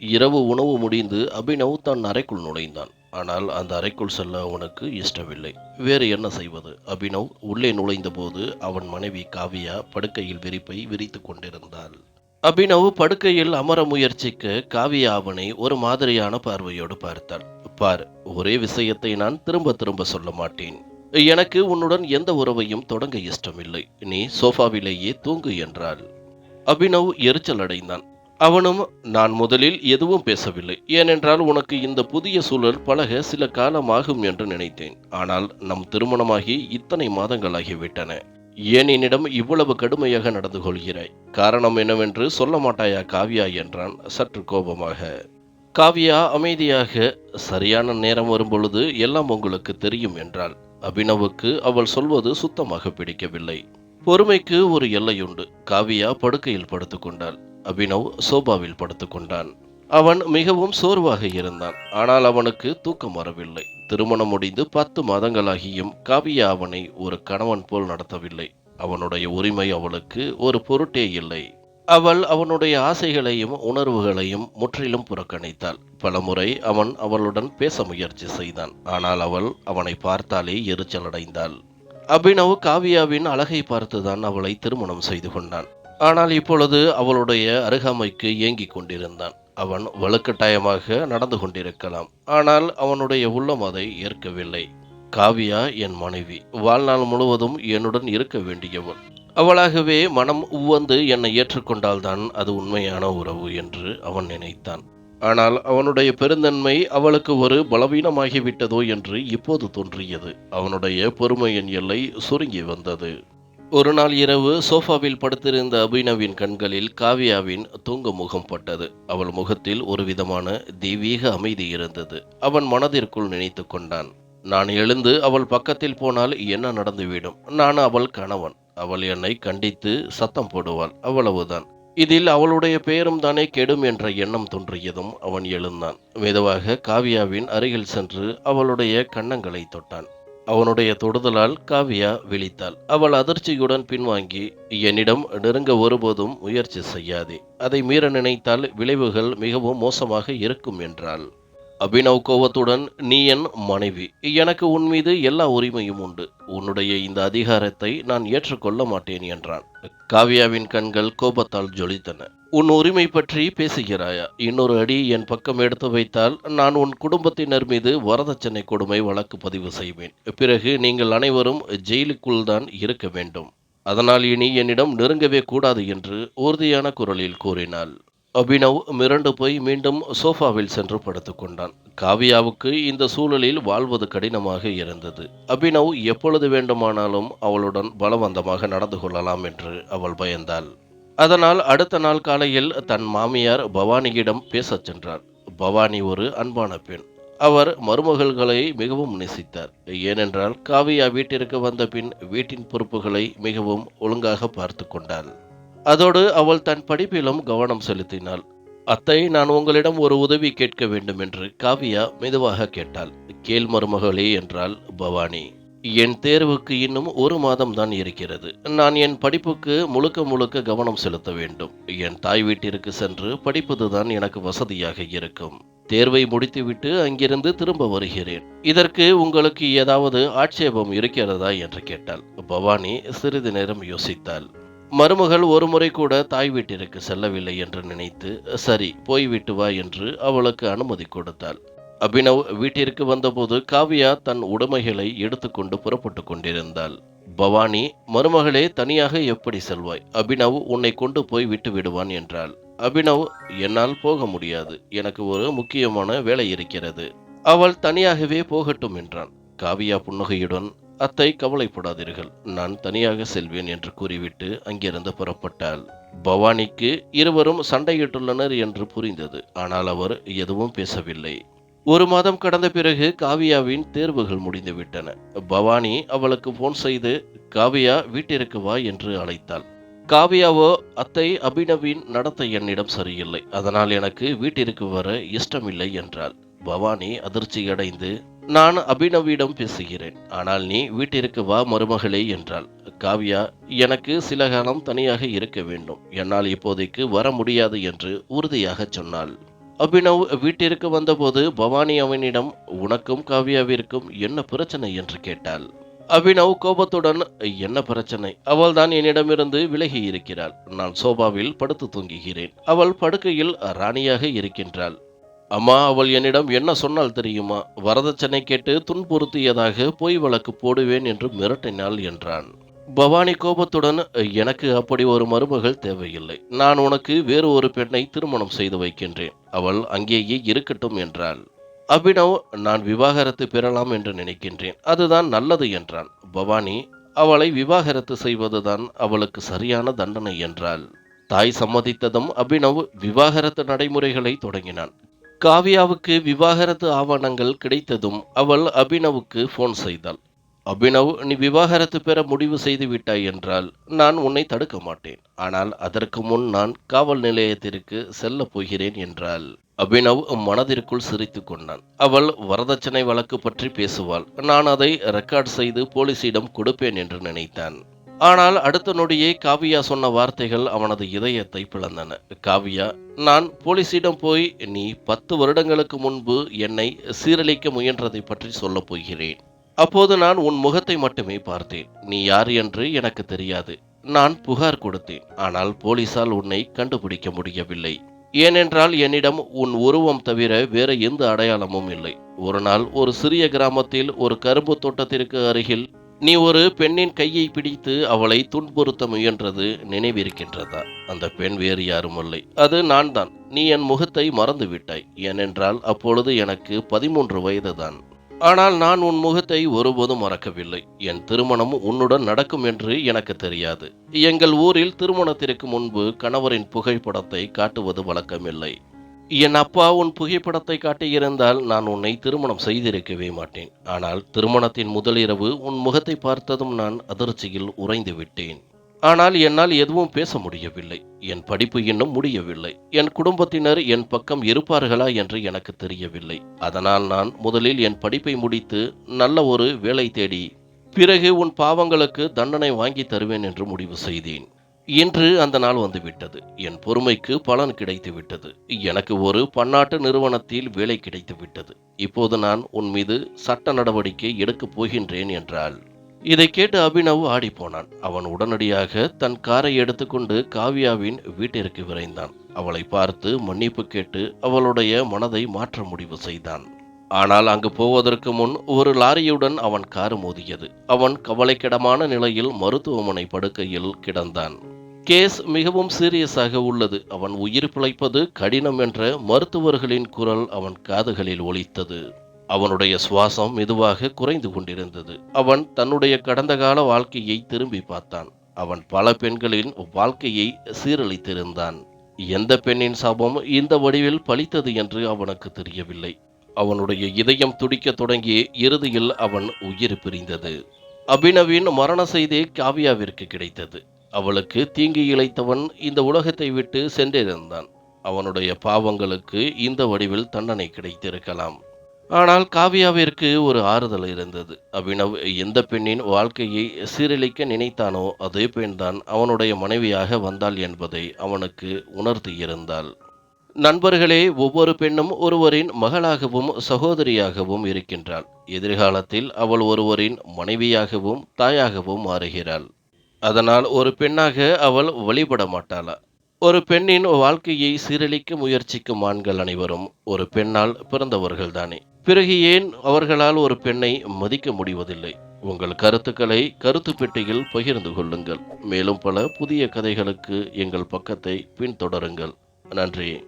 இரவு உணவு முடிந்து அபினவ் தன் அறைக்குள் நுழைந்தான். ஆனால் அந்த அறைக்குள் செல்ல அவனுக்கு இஷ்டமில்லை வேறு என்ன செய்வது? அபினவ் உள்ளே நுழைந்தபோது அவன் மனைவி காவியா படுக்கையில் விரிப்பை விரித்து கொண்டிருந்தாள். அபினவ் படுக்கையில் அமர முயற்சிக்க காவியா அவனை ஒரு மாதிரியான பார்வையோடு பார்த்தாள். பார் ஒரே விஷயத்தை நான் திரும்ப திரும்ப சொல்ல மாட்டேன். எனக்கு உன்னுடன் எந்த உறவையும் தொடங்க இஷ்டமில்லை. நீ சோஃபாவிலேயே தூங்கு என்றாள். அபினவ் எரிச்சல் அடைந்தான் அவனும் நான் முதலில் எதுவும் பேசவில்லை. ஏனென்றால் உனக்கு இந்த புதிய சூழல் பழக சில காலமாகும் என்று நினைத்தேன். ஆனால் நம் திருமணமாகி இத்தனை மாதங்களாகிவிட்டன ஏன் என்னிடம் இவ்வளவு கடுமையாக நடந்து கொள்கிறாய்? காரணம் என்னவென்று சொல்ல மாட்டாயா காவியா? என்றான் சற்று கோபமாக. காவியா அமைதியாக. சரியான நேரம் வரும்பொழுது எல்லாம் உங்களுக்கு தெரியும் என்றாள். அபினவுக்கு அவள் சொல்வது சுத்தமாக பிடிக்கவில்லை. பொறுமைக்கு ஒரு எல்லையுண்டு காவியா படுக்கையில் படுத்துக்கொண்டாள் அபினவ் சோபாவில் படுத்துக்கொண்டான் அவன் மிகவும் சோர்வாக இருந்தான். ஆனால் அவனுக்கு தூக்கம் வரவில்லை. திருமணம் முடிந்து பத்து மாதங்களாகியும் காவியா அவனை ஒரு கணவன் போல் நடத்தவில்லை. அவனுடைய உரிமை அவளுக்கு ஒரு பொருட்டே இல்லை. அவள் அவனுடைய ஆசைகளையும் உணர்வுகளையும் முற்றிலும் புறக்கணித்தாள். பலமுறை அவன் அவளுடன் பேச முயற்சி செய்தான். ஆனால் அவள் அவனை பார்த்தாலே எரிச்சலடைந்தாள். அபினவ் காவியாவின் அழகை பார்த்துதான் அவளை திருமணம் செய்து கொண்டான். ஆனால் இப்பொழுது அவளுடைய அருகாமைக்கு ஏங்கிக் கொண்டிருந்தான். அவன் வலுக்கட்டாயமாக நடந்து கொண்டிருக்கலாம். ஆனால் அவனுடைய உள்ளம் அதை ஏற்கவில்லை. காவியா என் மனைவி வாழ்நாள் முழுவதும் என்னுடன் இருக்க வேண்டியவள். அவளாகவே மனம் உவந்து என்னை ஏற்றுக்கொண்டால்தான் அது உண்மையான உறவு என்று அவன் நினைத்தான். ஆனால் அவனுடைய பெருந்தன்மை அவளுக்கு ஒரு பலவீனமாகிவிட்டதோ என்று இப்போது தோன்றியது. அவனுடைய பொறுமையின் எல்லை சுருங்கி வந்தது. ஒரு நாள் இரவு சோஃபாவில் படுத்திருந்த அபினவின் கண்களில் காவியாவின் தூங்க முகம் பட்டது. அவள் முகத்தில் ஒரு விதமான தெய்வீக அமைதி இருந்தது. அவன் மனதிற்குள் நினைத்து கொண்டான். நான் எழுந்து அவள் பக்கத்தில் போனால் என்ன நடந்துவிடும்? நான் அவள் கணவன். அவள் என்னை கண்டித்து சத்தம் போடுவாள். அவ்வளவுதான். இதில் அவளுடைய பெயரும் தானே கெடும் என்ற எண்ணம் தோன்றியதும் அவன் எழுந்தான். மெதுவாக காவியாவின் அருகில் சென்று அவளுடைய கன்னங்களை தொட்டான். அவனுடைய தொடுதலால் காவியா விழித்தாள். அவள் அதிர்ச்சியுடன் பின்வாங்கி என்னிடம் நெருங்க ஒருபோதும் முயற்சி செய்யாதே. அதை மீற நினைத்தால் விளைவுகள் மிகவும் மோசமாக இருக்கும் என்றாள். அபினவ் கோவத்துடன் நீ என் மனைவி. எனக்கு உன் மீது எல்லா உரிமையும் உண்டு. உன்னுடைய இந்த அதிகாரத்தை நான் ஏற்றுக்கொள்ள மாட்டேன் என்றான். காவியாவின் கண்கள் கோபத்தால் ஜொலித்தன. உன் உரிமை பற்றி பேசுகிறாயா? இன்னொரு அடி என் பக்கம் எடுத்து வைத்தால் நான் உன் குடும்பத்தினர் மீது வரதட்சணை கொடுமை வழக்கு பதிவு செய்வேன். பிறகு நீங்கள் அனைவரும் ஜெயிலுக்குள் தான் இருக்க வேண்டும். அதனால் இனி என்னிடம் நெருங்கவே கூடாது என்று உறுதியான குரலில் கூறினாள். அபினவ் மிரண்டு போய் மீண்டும் சோஃபாவில் சென்று படுத்துக்கொண்டான். காவியாவுக்கு இந்த சூழலில் வாழ்வது கடினமாக இருந்தது. அபினவ் எப்பொழுது வேண்டுமானாலும் அவளுடன் பலவந்தமாக நடந்து கொள்ளலாம் என்று அவள் பயந்தாள். அதனால் அடுத்த நாள் காலையில் தன் மாமியார் பவானியிடம் பேசச் சென்றார். பவானி ஒரு அன்பான பெண். அவர் மருமகள்களை மிகவும் நேசித்தார். ஏனென்றால் காவியா வீட்டிற்கு வந்த பின் வீட்டின் பொறுப்புகளை மிகவும் ஒழுங்காக பார்த்து கொண்டாள். அதோடு அவள் தன் படிப்பிலும் கவனம் செலுத்தினாள். அத்தை நான் உங்களிடம் ஒரு உதவி கேட்க வேண்டும் என்று காவியா மெதுவாக கேட்டாள். கேள் மருமகளே என்றாள் பவானி. என் தேர்வுக்கு இன்னும் ஒரு மாதம் தான் இருக்கிறது. நான் என் படிப்புக்கு முழுக்க முழுக்க கவனம் செலுத்த வேண்டும். என் தாய் வீட்டிற்கு சென்று படிப்பதுதான் எனக்கு வசதியாக இருக்கும். தேர்வை முடித்துவிட்டு அங்கிருந்து திரும்ப வருகிறேன். இதற்கு உங்களுக்கு ஏதாவது ஆட்சேபம் இருக்கிறதா? என்று கேட்டாள். பவானி சிறிது நேரம் யோசித்தாள். மருமகள் ஒருமுறை கூட தாய் வீட்டிற்கு செல்லவில்லை என்று நினைத்து சரி போய்விட்டு வா என்று அவளுக்கு அனுமதி கொடுத்தாள். அபினவ் வீட்டிற்கு வந்தபோது காவியா தன் உடைமைகளை எடுத்துக்கொண்டு புறப்பட்டு கொண்டிருந்தாள். பவானி மருமகளே தனியாக எப்படி செல்வாய்? அபினவ் உன்னை கொண்டு போய் விட்டு விடுவான் என்றாள். அபினவ் என்னால் போக முடியாது. எனக்கு ஒரு முக்கியமான வேலை இருக்கிறது. அவள் தனியாகவே போகட்டும் என்றான். காவியா புன்னகையுடன் அத்தை கவலைப்படாதீர்கள். நான் தனியாக செல்வேன் என்று கூறிவிட்டு அங்கிருந்து புறப்பட்டாள். பவானிக்கு இருவரும் சண்டையிட்டுள்ளனர் என்று புரிந்தது. ஆனால் அவர் எதுவும் பேசவில்லை. ஒரு மாதம் கடந்த பிறகு காவியாவின் தேர்வுகள் முடிந்துவிட்டன. பவானி அவளுக்கு போன் செய்து காவியா வீட்டிற்கு வா என்று அழைத்தாள். காவியாவோ அத்தை அபினவின் நடத்தை என்னிடம் சரியில்லை. அதனால் எனக்கு வீட்டிற்கு வர இஷ்டமில்லை என்றாள். பவானி அதிர்ச்சியடைந்து நான் அபினவிடம் பேசுகிறேன் ஆனால் நீ வீட்டிற்கு வா மருமகளே என்றாள். காவ்யா எனக்கு சில காலம் தனியாக இருக்க வேண்டும் என்னால் இப்போதைக்கு வர முடியாது என்று உறுதியாக சொன்னாள். அபினவ் வீட்டிற்கு வந்தபோது பவானி அவனிடம் உனக்கும் காவ்யாவிற்கும் என்ன பிரச்சனை? என்று கேட்டாள். அபினவ் கோபத்துடன் என்ன பிரச்சனை? அவள்தான் என்னிடமிருந்து விலகி இருக்கிறாள். நான் சோபாவில் படுத்து தூங்குகிறேன். அவள் படுக்கையில் ராணியாக இருக்கின்றாள். அம்மா அவள் என்னிடம் என்ன சொன்னால் தெரியுமா? வரதட்சணை கேட்டு துன்புறுத்தியதாக பொய் வழக்கு போடுவேன் என்று மிரட்டினாள் என்றான். பவானி கோபத்துடன் எனக்கு அப்படி ஒரு மருமகள் தேவையில்லை. நான் உனக்கு வேறு ஒரு பெண்ணை திருமணம் செய்து வைக்கின்றேன். அவள் அங்கேயே இருக்கட்டும் என்றாள். அபினவ் நான் விவாகரத்து பெறலாம் என்று நினைக்கின்றேன். அதுதான் நல்லது என்றான். பவானி அவளை விவாகரத்து செய்வதுதான் அவளுக்கு சரியான தண்டனை என்றாள். தாய் சம்மதித்ததும் அபினவ் விவாகரத்து நடைமுறைகளை தொடங்கினான். காவியாவுக்கு விவாகரத்து ஆவணங்கள் கிடைத்ததும் அவள் அபினவுக்கு ஃபோன் செய்தாள். அபினவ் நீ விவாகரத்து பெற முடிவு செய்து விட்டாய் என்றால் நான் உன்னை தடுக்க மாட்டேன். ஆனால் அதற்கு முன் நான் காவல் நிலையத்திற்கு செல்லப் போகிறேன் என்றாள். அபினவ் மனதிற்குள் சிரித்து கொண்டான். அவள் வரதட்சணை வழக்கு பற்றி பேசுவாள். நான் அதை ரெக்கார்ட் செய்து போலீசிடம் கொடுப்பேன் என்று நினைத்தான். ஆனால் அடுத்த நொடியே காவியா சொன்ன வார்த்தைகள் அவனது இதயத்தை பிளந்தன. காவியா நான் போலீசிடம் போய் நீ பத்து வருடங்களுக்கு முன்பு என்னை சீரழிக்க முயன்றதை பற்றி சொல்லப் போகிறேன். அப்போது நான் உன் முகத்தை மட்டுமே பார்த்தேன். நீ யார் என்று எனக்கு தெரியாது. நான் புகார் கொடுத்தேன். ஆனால் போலீசால் உன்னை கண்டுபிடிக்க முடியவில்லை. ஏனென்றால் என்னிடம் உன் உருவம் தவிர வேற எந்த அடையாளமும் இல்லை. ஒரு நாள் ஒரு சிறிய கிராமத்தில் ஒரு கரும்பு தோட்டத்திற்கு அருகில் நீ ஒரு பெண்ணின் கையை பிடித்து அவளை துன்புறுத்த முயன்றது நினைவிருக்கின்றதா? அந்த பெண் வேறு யாரும் இல்லை அது நான் தான் நீ என் முகத்தை மறந்து விட்டாய் ஏனென்றால் அப்பொழுது எனக்கு பதிமூன்று வயதுதான். ஆனால் நான் உன் முகத்தை ஒருபோதும் மறக்கவில்லை. என் திருமணம் உன்னுடன் நடக்கும் என்று எனக்கு தெரியாது. எங்கள் ஊரில் திருமணத்திற்கு முன்பு கணவரின் புகைப்படத்தை காட்டுவது வழக்கமில்லை. என் அப்பா உன் புகைப்படத்தை காட்டியிருந்தால் நான் உன்னை திருமணம் செய்திருக்கவே மாட்டேன். ஆனால் திருமணத்தின் முதலிரவு உன் முகத்தை பார்த்ததும் நான் அதிர்ச்சியில் உறைந்து விட்டேன். ஆனால் என்னால் எதுவும் பேச முடியவில்லை. என் படிப்பு இன்னும் முடியவில்லை. என் குடும்பத்தினர் என் பக்கம் இருப்பார்களா என்று எனக்கு தெரியவில்லை. அதனால் நான் முதலில் என் படிப்பை முடித்து நல்ல ஒரு வேலை தேடி பிறகு உன் பாவங்களுக்கு தண்டனை வாங்கி தருவேன் என்று முடிவு செய்தேன். இன்று அந்த நாள் வந்துவிட்டது. என் பொறுமைக்கு பலன் கிடைத்து விட்டது எனக்கு ஒரு பன்னாட்டு நிறுவனத்தில் வேலை கிடைத்து விட்டது இப்போது நான் உன் மீது சட்ட நடவடிக்கை எடுக்கப் போகின்றேன் என்றாள். இதை கேட்டு அபினவ் ஆடிப்போனான். அவன் உடனடியாக தன் காரை எடுத்துக்கொண்டு காவ்யாவின் வீட்டிற்கு விரைந்தான். அவளை பார்த்து மன்னிப்பு கேட்டு அவளுடைய மனதை மாற்ற முடிவு செய்தான். ஆனால் அங்கு போவதற்கு முன் ஒரு லாரியுடன் அவன் கார் மோதியது. அவன் கவலைக்கிடமான நிலையில் மருத்துவமனை படுக்கையில் கிடந்தான். கேஸ் மிகவும் சீரியஸாக உள்ளது. அவன் உயிர் பிழைப்பது கடினம் என்ற மருத்துவர்களின் குரல் அவன் காதுகளில் ஒலித்தது. அவனுடைய சுவாசம் மெதுவாக குறைந்து கொண்டிருந்தது. அவன் தன்னுடைய கடந்த கால வாழ்க்கையை திரும்பி பார்த்தான். அவன் பல பெண்களின் வாழ்க்கையை சீரழித்திருந்தான். எந்த பெண்ணின் சாபம் இந்த வடிவில் பலித்தது என்று அவனுக்கு தெரியவில்லை. அவனுடைய இதயம் துடிக்கத் தொடங்கி இறுதியில் அவன் உயிர் பிரிந்தது. அபினவின் மரண செய்தி காவியாவிற்கு கிடைத்தது. அவளுக்கு தீங்கு இழைத்தவன் இந்த உலகத்தை விட்டு சென்றிருந்தான். அவனுடைய பாவங்களுக்கு இந்த வடிவில் தண்டனை கிடைத்திருக்கலாம். ஆனால் காவியாவிற்கு ஒரு ஆறுதல் இருந்தது. அபினவ் எந்த பெண்ணின் வாழ்க்கையை சீரழிக்க நினைத்தானோ அதே பெண்தான் அவனுடைய மனைவியாக வந்தாள் என்பதை அவனுக்கு உணர்த்தியிருந்தாள். நண்பர்களே ஒவ்வொரு பெண்ணும் ஒருவரின் மகளாகவும் சகோதரியாகவும் இருக்கின்றாள். எதிர்காலத்தில் அவள் ஒருவரின் மனைவியாகவும் தாயாகவும் மாறுகிறாள். அதனால் ஒரு பெண்ணாக அவள் வழிபட மாட்டாளா. ஒரு பெண்ணின் வாழ்க்கையை சீரழிக்க முயற்சிக்கும் ஆண்கள் அனைவரும் ஒரு பெண்ணால் பிறந்தவர்கள்தானே. பிறகு ஏன் அவர்களால் ஒரு பெண்ணை மதிக்க முடிவதில்லை? உங்கள் கருத்துக்களை கருத்து பெட்டியில் பகிர்ந்து கொள்ளுங்கள். மேலும் பல புதிய கதைகளுக்கு எங்கள் பக்கத்தை பின்தொடருங்கள். நன்றி.